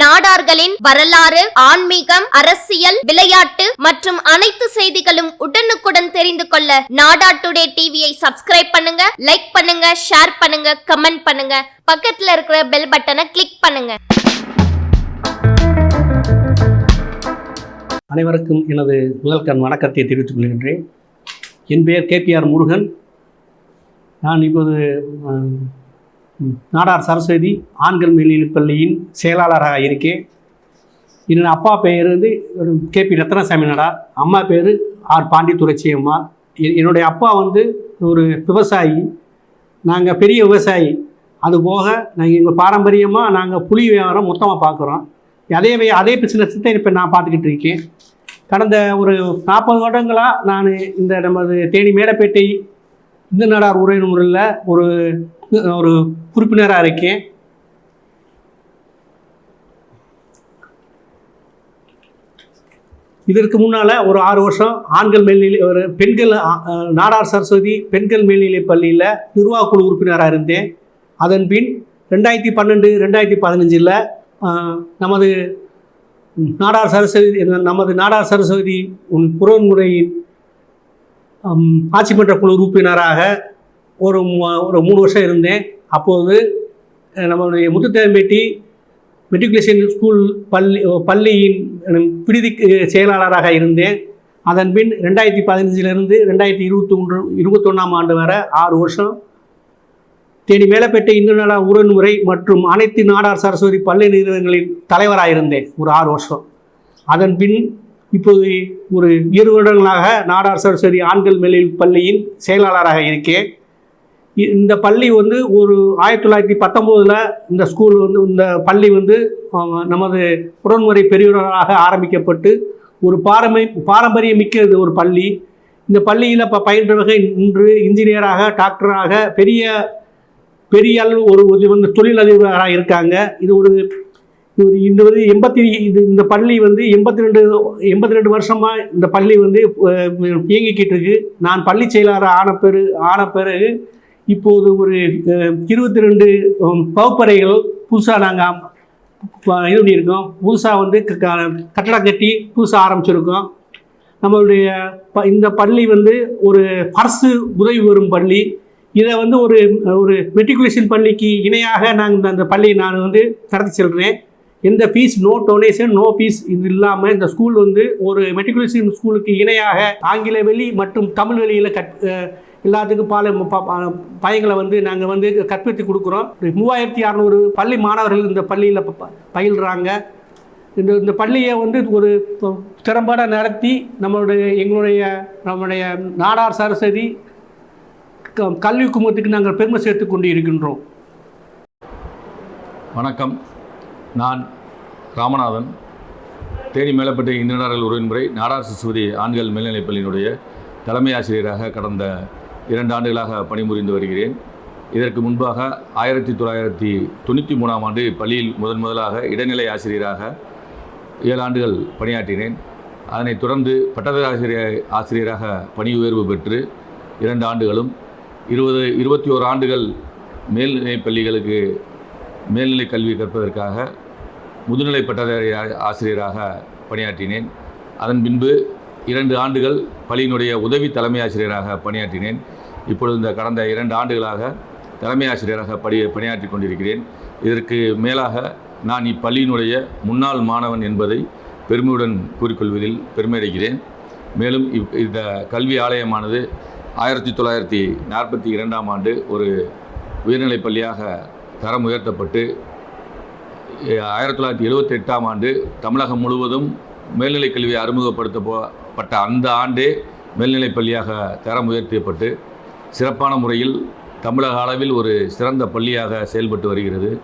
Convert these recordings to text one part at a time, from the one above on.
நாடார்களின் வரலாறு ஆன்மீகம் அரசியல் விளையாட்டு மற்றும் அனைத்து செய்திகளும் உடனுக்குடன் தெரிந்து கொள்ள நாடா டுடே டிவியை சப்ஸ்கிரைப் பண்ணுங்க லைக் பண்ணுங்க ஷேர் பண்ணுங்க கமெண்ட் பண்ணுங்க. பக்கத்துல இருக்கிற பெல் பட்டனை கிளிக் பண்ணுங்க. அனைவருக்கும் எனது முதல் கண் வணக்கத்தை தெரிவித்துக் கொள்கின்றேன். என் பெயர் கேபிஆர் முருகன். நான் இப்போது நாடார் சரஸ்வதி ஆண்கள் மேல்நிலைப்பள்ளியின் செயலாளராக இருக்கேன் என்னோட அப்பா பெயர் வந்து கே பி ரத்னசாமி நாடார் அம்மா பேர் ஆர் பாண்டி துரைச்சி அம்மா. எ- என்னுடைய அப்பா வந்து ஒரு விவசாயி நாங்கள் பெரிய விவசாயி. அது போக நாங்கள் எங்கள் பாரம்பரியமாக நாங்கள் புலி வியாபாரம் மொத்தமாக பார்க்குறோம் அதே அதே பிஸ்னஸ் தான் இப்போ நான் பார்த்துக்கிட்டு இருக்கேன். கடந்த ஒரு நாற்பது வருடங்களாக நான் இந்த நமது தேனி மேடப்பேட்டை இந்து நாடார் உறவினர் முறையில் ஒரு ஒரு உறுப்பினராக இருக்கேன். இதற்கு முன்னால் ஒரு ஆறு வருஷம் ஆண்கள் மேல்நிலை ஒரு பெண்கள் நாடார் சரஸ்வதி பெண்கள் மேல்நிலைப் பள்ளியில் நிர்வாகக்குழு உறுப்பினராக இருந்தேன். அதன் பின் ரெண்டாயிரத்தி பன்னெண்டு ரெண்டாயிரத்தி பதினஞ்சில் நமது நாடார் சரஸ்வதி நமது நாடார் சரஸ்வதி உன் புறவன்முறையின் ஆட்சி மன்ற குழு உறுப்பினராக ஒரு ஒரு மூணு வருஷம் இருந்தேன். அப்போது நம்மளுடைய முத்துத்தேம்பேட்டி மெட்ரிகுலேஷன் ஸ்கூல் பள்ளி பள்ளியின் பிரிதி செயலாளராக இருந்தேன். அதன் பின் ரெண்டாயிரத்தி பதினஞ்சிலிருந்து ரெண்டாயிரத்தி இருபத்தி ஒன்று இருபத்தொன்னாம் ஆண்டு வரை ஆறு வருஷம். தேனி மேலப்பேட்டை இந்து நாடார் உறன்முறை மற்றும் அனைத்து நாடார் சரஸ்வதி பள்ளி நிறுவனங்களின் தலைவராக இருந்தேன் ஒரு ஆறு வருஷம். அதன் பின் இப்போது ஒரு இரு வருடங்களாக நாடார் சரஸ்வதி ஆண்கள் மேலில் பள்ளியின் செயலாளராக இருக்கேன். இந்த பள்ளி வந்து ஒரு ஆயிரத்தி தொள்ளாயிரத்தி பத்தொம்போதில் இந்த ஸ்கூல் வந்து இந்த பள்ளி வந்து நமது உடன்முறை பெரியவர்களாக ஆரம்பிக்கப்பட்டு ஒரு பாரம்பரிய பாரம்பரியம் மிக்க இது ஒரு பள்ளி. இந்த பள்ளியில் இப்போ பயின்றவர்கள் இன்று இன்ஜினியராக டாக்டராக பெரிய பெரிய அளவு ஒரு வந்து தொழிலதிபராக இருக்காங்க. இது ஒரு இது ஒரு இந்த வந்து எண்பத்தி இது இந்த பள்ளி வந்து எண்பத்தி ரெண்டு எண்பத்தி ரெண்டு வருஷமாக இந்த பள்ளி வந்து இயங்கிக்கிட்டு இருக்கு. நான் பள்ளி செயலாளர் ஆன பிறகு ஆன பிறகு இப்போது ஒரு இருபத்தி ரெண்டு வகுப்பறைகள் புதுசாக நாங்கள் இது பண்ணியிருக்கோம். புதுசாக வந்து க- க- கட்டடம் கட்டி புதுசாக ஆரம்பிச்சிருக்கோம். நம்மளுடைய ப இந்த பள்ளி வந்து ஒரு அரசு உதவி பெறும் பள்ளி. இதை வந்து ஒரு ஒரு மெட்ரிகுலேஷன் பள்ளிக்கு இணையாக நாங்கள் இந்த- அந்த பள்ளியை நான் வந்து நடத்தி செல்கிறேன் எந்த fee no donation no fee இது இல்லாமல் இந்த ஸ்கூல் வந்து ஒரு மெட்ரிகுலேஷன் ஸ்கூலுக்கு இணையாக ஆங்கில வெளி மற்றும் தமிழ் வெளியில் கட் எல்லாத்துக்கும் பால ப- பையங்களை வந்து நாங்கள் வந்து கற்பித்து கொடுக்குறோம். மூவாயிரத்தி அறநூறு பள்ளி மாணவர்கள் இந்த பள்ளியில் ப- பயில்றாங்க. இந்த இந்த பள்ளியை வந்து ஒரு திறம்பட நடத்தி நம்மளுடைய எங்களுடைய நம்முடைய நாடார் சரஸ்வதி க- கல்வி குமத்துக்கு நாங்கள் பெருமை சேர்த்து கொண்டு இருக்கின்றோம் வணக்கம். நான் ராமநாதன். தேனி மேலப்பட்ட உரிமை முறை நாடார் சிசுவதி ஆண்கள் மேல்நிலைப் பள்ளியினுடைய தலைமை ஆசிரியராக கடந்த இரண்டு ஆண்டுகளாக பணிபுரிந்து வருகிறேன். இதற்கு முன்பாக ஆயிரத்தி தொள்ளாயிரத்தி தொண்ணூற்றி மூணாம் ஆண்டு பள்ளியில் முதன் முதலாக இடைநிலை ஆசிரியராக ஏழு ஆண்டுகள் பணியாற்றினேன். அதனைத் தொடர்ந்து பட்டதாரி ஆசிரியர் ஆசிரியராக பணி உயர்வு பெற்று இரண்டு ஆண்டுகளும் இருபது இருபத்தி ஓரு ஆண்டுகள் மேல்நிலை பள்ளிகளுக்கு மேல்நிலை கல்வி கற்பதற்காக முதுநிலை பட்டதாரி ஆசிரியராக பணியாற்றினேன். அதன் பின்பு இரண்டு ஆண்டுகள் பள்ளியினுடைய உதவி தலைமை ஆசிரியராக பணியாற்றினேன். இப்பொழுது இந்த கடந்த இரண்டு ஆண்டுகளாக தலைமை ஆசிரியராக பணி பணியாற்றி கொண்டிருக்கிறேன். இதற்கு மேலாக நான் இப்பள்ளியினுடைய முன்னாள் மாணவன் என்பதை பெருமையுடன் கூறிக்கொள்வதில் பெருமையடைகிறேன். மேலும் இப் இந்த கல்வி ஆலயமானது ஆயிரத்தி தொள்ளாயிரத்தி நாற்பத்தி இரண்டாம் ஆண்டு ஒரு உயர்நிலைப் பள்ளியாக தரம் உயர்த்தப்பட்டு ஆயிரத்தி தொள்ளாயிரத்தி எழுபத்தி எட்டாம் ஆண்டு தமிழகம் முழுவதும் மேல்நிலைக் கல்வியை அறிமுகப்படுத்தப்பட்ட அந்த ஆண்டே மேல்நிலைப் பள்ளியாக தரம் உயர்த்தப்பட்டு சிறப்பான முறையில் தமிழக அளவில் ஒரு சிறந்த பள்ளியாக செயல்பட்டு வருகிறது.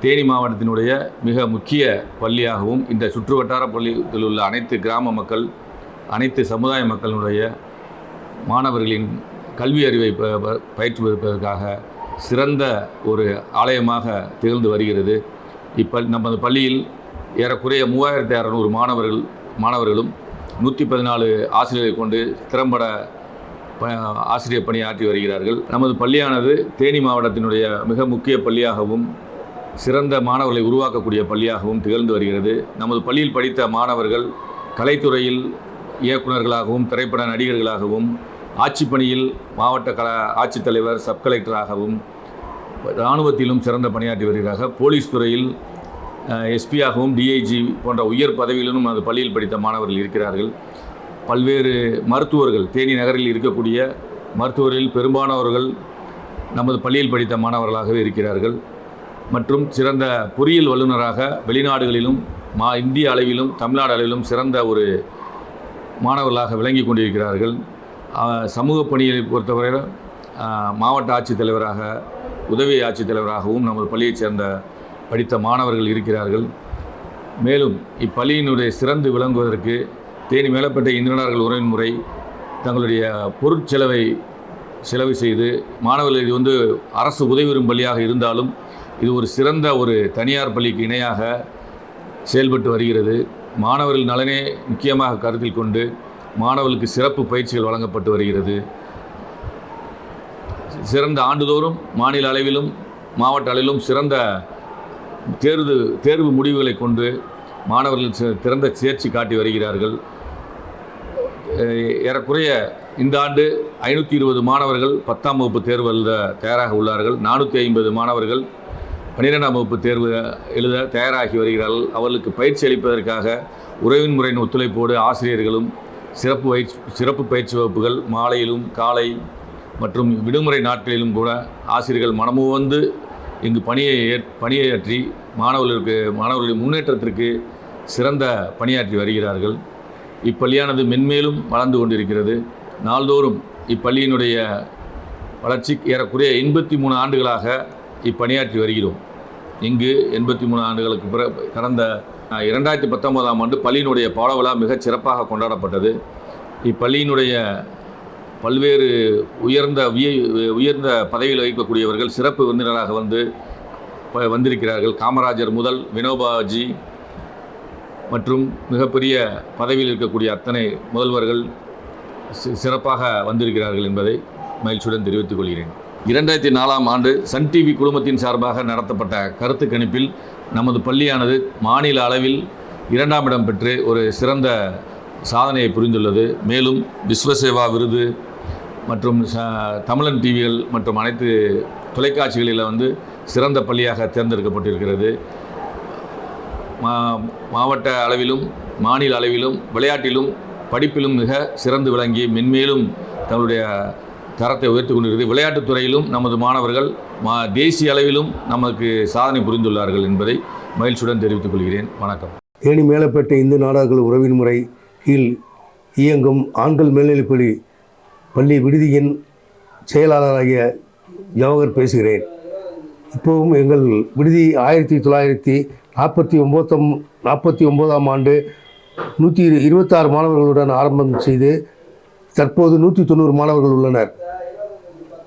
தேனி மாவட்டத்தினுடைய மிக முக்கிய பள்ளியாகவும் இந்த சுற்றுவட்டார பள்ளியில் உள்ள அனைத்து கிராம மக்கள் அனைத்து சமுதாய மக்களுடைய மாணவர்களின் கல்வி அறிவை ப- பயிற்றுவிப்பதற்காக சிறந்த ஒரு ஆலயமாக திகழ்ந்து வருகிறது. இப்போ நமது பள்ளியில் ஏறக்குறைய மூவாயிரத்தி அறநூறு மாணவர்கள் மாணவர்களும் நூற்றி பதினாலு ஆசிரியர்களை கொண்டு திறம்பட ஆசிரியர் பணியாற்றி வருகிறார்கள். நமது பள்ளியானது தேனி மாவட்டத்தினுடைய மிக முக்கிய பள்ளியாகவும் சிறந்த மாணவர்களை உருவாக்கக்கூடிய பள்ளியாகவும் திகழ்ந்து வருகிறது. நமது பள்ளியில் படித்த மாணவர்கள் கலைத்துறையில் இயக்குநர்களாகவும் திரைப்பட நடிகர்களாகவும் ஆட்சிப் பணியில் மாவட்ட கல ஆட்சித்தலைவர் சப் கலெக்டராகவும் இராணுவத்திலும் சிறந்த பணியாற்றி வருகிறார்கள். போலீஸ் துறையில் எஸ்பியாகவும் டிஐஜி போன்ற உயர் பதவியிலும் நமது பள்ளியில் படித்த மாணவர்கள் இருக்கிறார்கள். பல்வேறு மருத்துவர்கள் தேனி நகரில் இருக்கக்கூடிய மருத்துவரில் பெரும்பாலானவர்கள் நமது பள்ளியில் படித்த மாணவர்களாகவே இருக்கிறார்கள். மற்றும் சிறந்த பொறியியல் வல்லுநராக வெளிநாடுகளிலும் மா இந்திய அளவிலும் தமிழ்நாடு அளவிலும் சிறந்த ஒரு மாணவர்களாக விளங்கி கொண்டிருக்கிறார்கள். சமூக பணியை பொறுத்தவரை மாவட்ட ஆட்சித்தலைவராக உதவி ஆட்சித்தலைவராகவும் நமது பள்ளியைச் சேர்ந்த படித்த மாணவர்கள் இருக்கிறார்கள். மேலும் இப்பள்ளியினுடைய சிறந்து விளங்குவதற்கு தேனி மேலப்பட்ட இந்திரனார்கள் உறவின் முறை தங்களுடைய பொருட்செலவை செலவு செய்து மாணவர்கள் இது வந்து அரசு உதவி பள்ளியாக இருந்தாலும் இது ஒரு சிறந்த ஒரு தனியார் பள்ளிக்கு இணையாக செயல்பட்டு வருகிறது. மாணவர்கள் நலனே முக்கியமாக கருத்தில் கொண்டு மாணவர்களுக்கு சிறப்பு பயிற்சிகள் வழங்கப்பட்டு வருகிறது. சிறந்த ஆண்டுதோறும் மாநில அளவிலும் மாவட்ட அளவிலும் சிறந்த தேர்வு தேர்வு முடிவுகளை கொண்டு மாணவர்கள் சி- திறந்த சேர்ச்சி காட்டி வருகிறார்கள். ஏறக்குறைய இந்த ஆண்டு ஐநூற்றி இருபது மாணவர்கள் பத்தாம் வகுப்பு தேர்வு எழுத தயாராக உள்ளார்கள். நானூற்றி ஐம்பது மாணவர்கள் பன்னிரெண்டாம் வகுப்பு தேர்வு எழுத தயாராகி வருகிறார்கள். அவர்களுக்கு பயிற்சி அளிப்பதற்காக உறவின் முறையின் ஒத்துழைப்போடு ஆசிரியர்களும் சிறப்பு பயிற்சி சிறப்பு பயிற்சி வகுப்புகள் மாலையிலும் காலை மற்றும் விடுமுறை நாட்களிலும் கூட ஆசிரியர்கள் மனமுவந்து இங்கு பணியை ஏற் பணியாற்றி மாணவர்களுக்கு மாணவர்களின் முன்னேற்றத்திற்கு சிறந்த பணியாற்றி வருகிறார்கள். இப்பள்ளியானது மென்மேலும் வளர்ந்து கொண்டிருக்கிறது. நாள்தோறும் இப்பள்ளியினுடைய வளர்ச்சி ஏறக்குறைய எண்பத்தி மூணு ஆண்டுகளாக இப்பணியாற்றி வருகிறோம். இங்கு எண்பத்தி மூணு ஆண்டுகளுக்கு பிற கடந்த இரண்டாயிரத்தி பத்தொன்பதாம் ஆண்டு பள்ளியினுடைய பாடவிழா மிகச் சிறப்பாக கொண்டாடப்பட்டது. இப்பள்ளியினுடைய பல்வேறு உயர்ந்த உயர்ந்த பதவியில் வைக்கக்கூடியவர்கள் சிறப்பு விருந்தினராக வந்து ப- வந்திருக்கிறார்கள். காமராஜர் முதல் வினோபாஜி மற்றும் மிகப்பெரிய பதவியில் இருக்கக்கூடிய அத்தனை முதல்வர்கள் சிறப்பாக வந்திருக்கிறார்கள் என்பதை மகிழ்ச்சியுடன் தெரிவித்துக் கொள்கிறேன். இரண்டாயிரத்தி நாலாம் ஆண்டு சன் டிவி குழுமத்தின் சார்பாக நடத்தப்பட்ட கருத்து கணிப்பில் நமது பள்ளியானது மாநில அளவில் இரண்டாம் இடம் பெற்று ஒரு சிறந்த சாதனையை புரிந்துள்ளது. மேலும் விஸ்வசேவா விருது மற்றும் தமிழன் டிவிகள் மற்றும் அனைத்து தொலைக்காட்சிகளில் வந்து சிறந்த பள்ளியாக தேர்ந்தெடுக்கப்பட்டிருக்கிறது. மா மாவட்ட அளவிலும் மாநில அளவிலும் விளையாட்டிலும் படிப்பிலும் மிக சிறந்து விளங்கி மென்மேலும் தங்களுடைய தரத்தை உயர்த்தி கொண்டிருக்கிறது. விளையாட்டுத் துறையிலும் நமது மாணவர்கள் மா தேசிய அளவிலும் நமக்கு சாதனை புரிந்துள்ளார்கள் என்பதை மகிழ்ச்சியுடன் தெரிவித்துக் கொள்கிறேன். வணக்கம். தேனி மேலப்பேட்டை இந்து நாடார்கள் உறவின் முறை கீழ் இயங்கும் ஆண்கள் மேல்நிலைப்பள்ளி பள்ளி விடுதியின் செயலாளராகிய ஜவஹர் பேசுகிறேன். இப்போவும் எங்கள் விடுதி ஆயிரத்தி தொள்ளாயிரத்தி நாற்பத்தி ஒம்போத்தம் நாற்பத்தி ஒம்போதாம் ஆண்டு நூற்றி இருபத்தாறு மாணவர்களுடன் ஆரம்பம் செய்து தற்போது நூற்றி தொண்ணூறு மாணவர்கள் உள்ளனர்.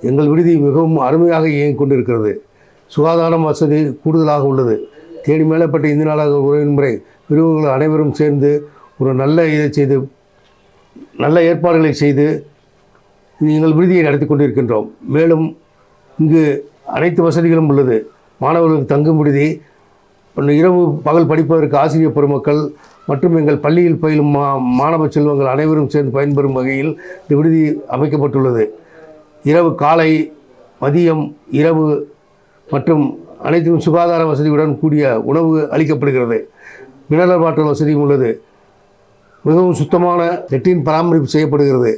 எங்கள் விடுதி மிகவும் அருமையாக இயங்கிக் கொண்டிருக்கிறது. சுகாதாரம் வசதி கூடுதலாக உள்ளது. தேடி மேலப்பட்ட இந்து நாளாக உறவின் முறை பிரிவுகள் அனைவரும் சேர்ந்து ஒரு நல்ல இதை செய்து நல்ல ஏற்பாடுகளை செய்து எங்கள் விடுதியை நடத்தி கொண்டிருக்கின்றோம். மேலும் இங்கு அனைத்து வசதிகளும் உள்ளது. மாணவர்களுக்கு தங்கும் விடுதி இரவு பகல் படிப்பதற்கு ஆசிரியர் பெருமக்கள் மற்றும் எங்கள் பள்ளியில் பயிலும் மா மாணவ செல்வங்கள் அனைவரும் சேர்ந்து பயன்பெறும் வகையில் இந்த விடுதி அமைக்கப்பட்டுள்ளது. இரவு காலை மதியம் இரவு மற்றும் அனைத்தும் சுகாதார வசதியுடன் கூடிய உணவு அளிக்கப்படுகிறது. மினரல் வாட்டர் வசதியும் உள்ளது. மிகவும் சுத்தமான லெட்டின் பராமரிப்பு செய்யப்படுகிறது.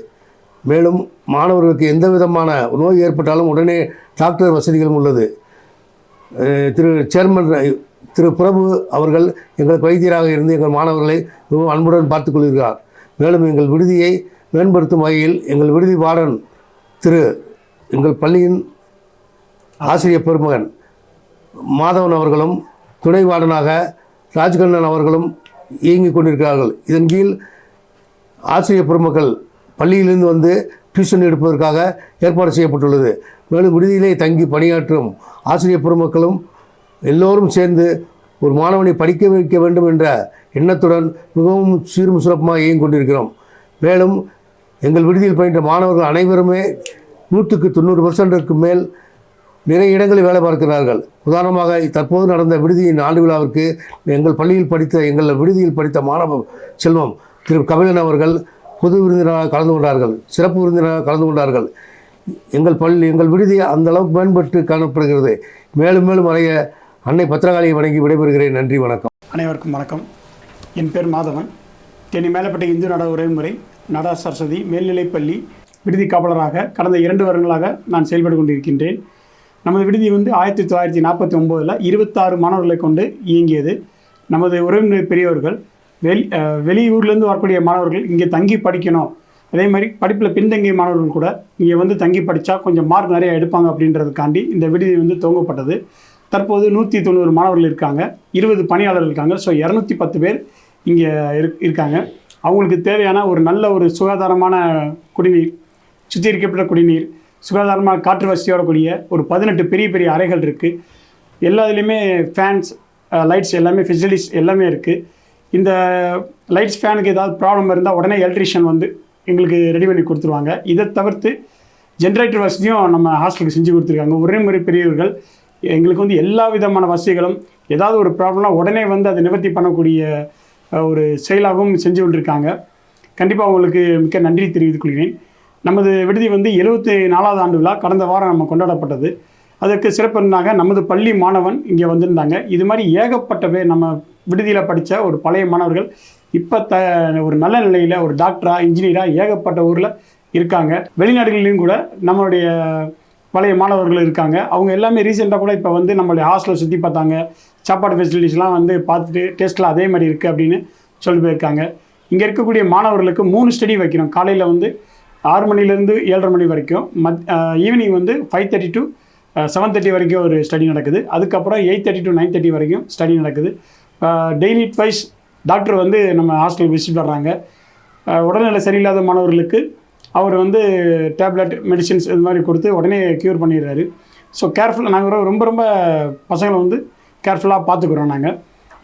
மேலும் மாணவர்களுக்கு எந்த விதமான நோய் ஏற்பட்டாலும் உடனே டாக்டர் வசதிகளும் உள்ளது. திரு சேர்மன் திரு பிரபு அவர்கள் எங்களுக்கு வைத்தியராக இருந்து எங்கள் மாணவர்களை மிகவும் அன்புடன் பார்த்துக் கொள்கிறார். மேலும் எங்கள் விடுதியை மேம்படுத்தும் வகையில் எங்கள் விடுதி வார்டன் திரு எங்கள் பள்ளியின் ஆசிரியர் பெருமகன் மாதவன் அவர்களும் துணை வார்டனாக ராஜ்கண்ணன் அவர்களும் இயங்கிக் கொண்டிருக்கிறார்கள். இதன் கீழ் ஆசிரியர் பெருமக்கள் பள்ளியிலிருந்து வந்து டியூஷன் எடுப்பதற்காக ஏற்பாடு செய்யப்பட்டுள்ளது. மேலும் விடுதியிலே தங்கி பணியாற்றும் ஆசிரியர் பெருமக்களும் எல்லோரும் சேர்ந்து ஒரு மாணவனை படிக்க வைக்க வேண்டும் என்ற எண்ணத்துடன் மிகவும் சீரும் சிறப்புமாக இயங்கிக் கொண்டிருக்கிறோம். மேலும் எங்கள் விடுதியில் பயின்ற மாணவர்கள் அனைவருமே நூற்றுக்கு தொண்ணூறு பர்சன்டிற்கு மேல் நிறைய இடங்களில் வேலை பார்க்கிறார்கள். உதாரணமாக தற்போது நடந்த விடுதியின் ஆண்டு விழாவிற்கு எங்கள் பள்ளியில் படித்த எங்கள் விடுதியில் படித்த மாணவ செல்வம் திரு கபிலன் அவர்கள் பொது விருந்தினராக கலந்து கொண்டார்கள் சிறப்பு விருந்தினராக கலந்து கொண்டார்கள். எங்கள் பள்ளி எங்கள் விடுதி அந்த அளவுக்கு மேம்பட்டு காணப்படுகிறது. மேலும் மேலும் அறைய அன்னை பத்திரகாளியை வணங்கி விடைபெறுகிறேன். நன்றி வணக்கம். அனைவருக்கும் வணக்கம். என் பேர் மாதவன். தேனி மேலப்பட்ட இந்து நட உறவுமுறை நடா சரஸ்வதி மேல்நிலைப்பள்ளி விடுதி காவலராக கடந்த இரண்டு வருடங்களாக நான் செயல்பட்டு கொண்டிருக்கின்றேன். நமது விடுதி வந்து ஆயிரத்தி தொள்ளாயிரத்தி நாற்பத்தி ஒம்போதில் இருபத்தாறு மாணவர்களை கொண்டு இயங்கியது. நமது உறவினர் பெரியவர்கள் வெளி வெளியூர்லேருந்து வரக்கூடிய மாணவர்கள் இங்கே தங்கி படிக்கணும். அதே மாதிரி படிப்பில் பின்தங்கிய மாணவர்கள் கூட இங்கே வந்து தங்கி படித்தா கொஞ்சம் மார்க் நிறைய எடுப்பாங்க அப்படின்றதுக்காண்டி இந்த விடுதி வந்து துவங்கப்பட்டது. தற்போது நூற்றி தொண்ணூறு மாணவர்கள் இருக்காங்க. இருபது பணியாளர்கள் இருக்காங்க. ஸோ இரநூத்தி பத்து பேர் இங்கே இரு இருக்காங்க. அவங்களுக்கு தேவையான ஒரு நல்ல ஒரு சுகாதாரமான குடிநீர் சுத்திகரிக்கப்பட்ட குடிநீர் சுகாதாரமான காற்று வசதியோட கூடிய ஒரு பதினெட்டு பெரிய பெரிய அறைகள் இருக்குது எல்லா இதுலேயுமே ஃபேன்ஸ் லைட்ஸ் எல்லாமே ஃபெசிலிட்டிஸ் எல்லாமே இருக்குது இந்த லைட்ஸ் ஃபேனுக்கு ஏதாவது ப்ராப்ளம் இருந்தால் உடனே எலக்ட்ரிஷியன் வந்து எங்களுக்கு ரெடி பண்ணி கொடுத்துருவாங்க. இதை தவிர்த்து ஜென்ரேட்டர் வசதியும் நம்ம ஹாஸ்டலுக்கு செஞ்சு கொடுத்துருக்காங்க. ஒரே முறை பெரியவர்கள் எங்களுக்கு வந்து எல்லா விதமான வசதிகளும் ஏதாவது ஒரு ப்ராப்ளம்னா உடனே வந்து அதை நிவர்த்தி பண்ணக்கூடிய ஒரு செயலாகவும் செஞ்சு கொண்டிருக்காங்க. கண்டிப்பாக உங்களுக்கு மிக்க நன்றி தெரிவித்துக் கொள்கிறேன். நமது விடுதி வந்து எழுபத்தி நாலாவது ஆண்டு விழா கடந்த வாரம் நம்ம கொண்டாடப்பட்டது. அதற்கு சிறப்பு இருந்தாங்க நமது பள்ளி மாணவன் இங்கே வந்திருந்தாங்க. இது மாதிரி ஏகப்பட்ட பேர் நம்ம விடுதியில் படித்த ஒரு பழைய மாணவர்கள் இப்போ த ஒரு நல்ல நிலையில் ஒரு டாக்டராக இன்ஜினியராக ஏகப்பட்ட ஊரில் இருக்காங்க. வெளிநாடுகளிலும் கூட நம்மளுடைய பழைய மாணவர்கள் இருக்காங்க. அவங்க எல்லாமே ரீசெண்டாக கூட இப்போ வந்து நம்மளுடைய ஹாஸ்டலை சுற்றி பார்த்தாங்க. சாப்பாடு ஃபெசிலிட்டிஸ்லாம் வந்து பார்த்துட்டு டேஸ்ட்லாம் அதே மாதிரி இருக்குது அப்படின்னு சொல்லி போயிருக்காங்க. இங்கே இருக்கக்கூடிய மாணவர்களுக்கு மூணு ஸ்டடி வைக்கிறோம் காலையில் வந்து ஆறு மணிலேருந்து ஏழரை மணி வரைக்கும் மத் ஈவினிங் வந்து five thirty to seven thirty வரைக்கும் ஒரு ஸ்டடி நடக்குது. அதுக்கப்புறம் eight thirty to nine thirty வரைக்கும் ஸ்டடி நடக்குது. டெய்லி வைஸ் டாக்டர் வந்து நம்ம ஹாஸ்டல் விசிட் பண்ணுறாங்க உடல்நிலை சரியில்லாத மாணவர்களுக்கு அவர் வந்து டேப்லெட் மெடிசின்ஸ் இது மாதிரி கொடுத்து உடனே க்யூர் பண்ணிடுறாரு. ஸோ கேர்ஃபுல்லாக நாங்கள் ரொம்ப ரொம்ப பசங்களை வந்து கேர்ஃபுல்லாக பார்த்துக்குறோம் நாங்கள்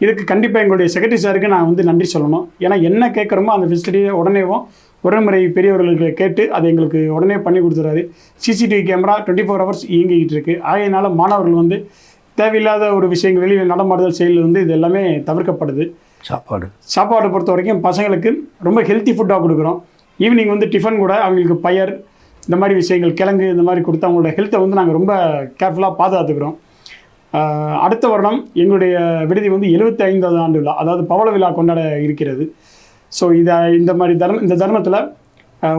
இதுக்கு கண்டிப்பாக எங்களுடைய செக்ரட்டரி சாருக்கு நான் வந்து நன்றி சொல்லணும். ஏன்னா என்ன கேட்குறோமோ அந்த ஃபெசிலிட்டியை உடனேவும் ஒரே முறை பெரியவர்களுக்கு கேட்டு அதை எங்களுக்கு உடனே பண்ணி கொடுத்துறாரு. CCTV camera twenty four hours இயங்கிக்கிட்டு இருக்கு. ஆகையினால மாணவர்கள் வந்து தேவையில்லாத ஒரு விஷயங்கள் வெளியில் நடமாடுதல் செயல் வந்து இது எல்லாமே தவிர்க்கப்படுது. சாப்பாடு. சாப்பாடை பொறுத்த வரைக்கும் பசங்களுக்கு ரொம்ப ஹெல்த்தி ஃபுட்டாக கொடுக்குறோம். ஈவினிங் வந்து டிஃபன் கூட அவங்களுக்கு பயர் இந்த மாதிரி விஷயங்கள் கிழங்கு இந்த மாதிரி கொடுத்து அவங்களோட ஹெல்த்தை வந்து நாங்கள் ரொம்ப கேர்ஃபுல்லாக பாதுகாத்துக்கிறோம். அடுத்த வருடம் எங்களுடைய விடுதி வந்து 75வது ஐந்தாவது ஆண்டு விழா அதாவது பவள விழா கொண்டாட இருக்கிறது. ஸோ இதை இந்த மாதிரி தர்ம இந்த தர்மத்தில்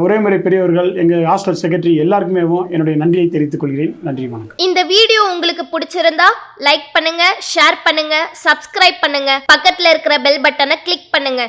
ஒரே முறை பெரியவர்கள் எங்கள் ஹாஸ்டல் செக்ரட்டரி எல்லாருக்குமே என்னுடைய நன்றியை தெரிவித்துக் கொள்கிறேன். நன்றி வணக்கம். இந்த வீடியோ உங்களுக்கு பிடிச்சிருந்தா லைக் பண்ணுங்க ஷேர் பண்ணுங்க சப்ஸ்கிரைப் பண்ணுங்க. பக்கத்தில் இருக்கிற பெல் பட்டனை கிளிக் பண்ணுங்க.